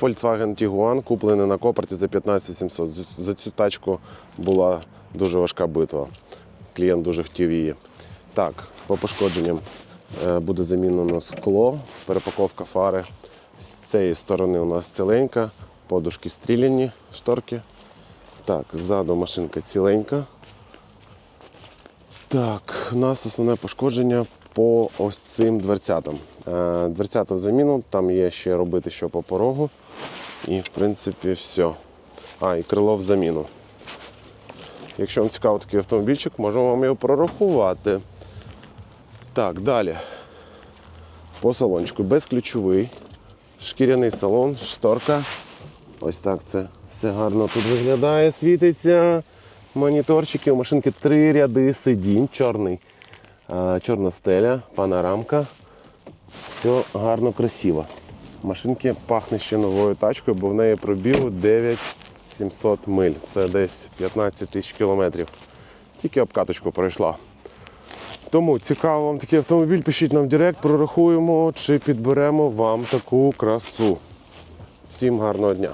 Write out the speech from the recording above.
Volkswagen Tiguan, куплений на Копарті за 15 700. З- За цю тачку була дуже важка битва. Клієнт дуже хотів її. Так, по пошкодженням е, буде замінено скло, перепаковка фари. З цієї сторони у нас ціленька, подушки стріляні, шторки. Так, ззаду машинка ціленька. Так, у нас основне пошкодження по ось цим дверцятам. Е, Дверцята в заміну, там є ще робити що по порогу. І в принципі все. А, і крило в заміну. Якщо вам цікавий такий автомобільчик, можемо вам його прорахувати. Так, далі. По салончику безключовий, шкіряний салон, шторка. Ось так це все гарно тут виглядає, світиться. Моніторчики, у машинки три ряди сидінь, чорний, чорна стеля, панорамка. Все гарно, красиво. Машинки пахне ще новою тачкою, бо в неї пробігу 9700 миль. Це десь 15 тисяч кілометрів. Тільки обкаточку пройшла. Тому цікаво вам такий автомобіль, пишіть нам в Директ, прорахуємо чи підберемо вам таку красу. Всім гарного дня!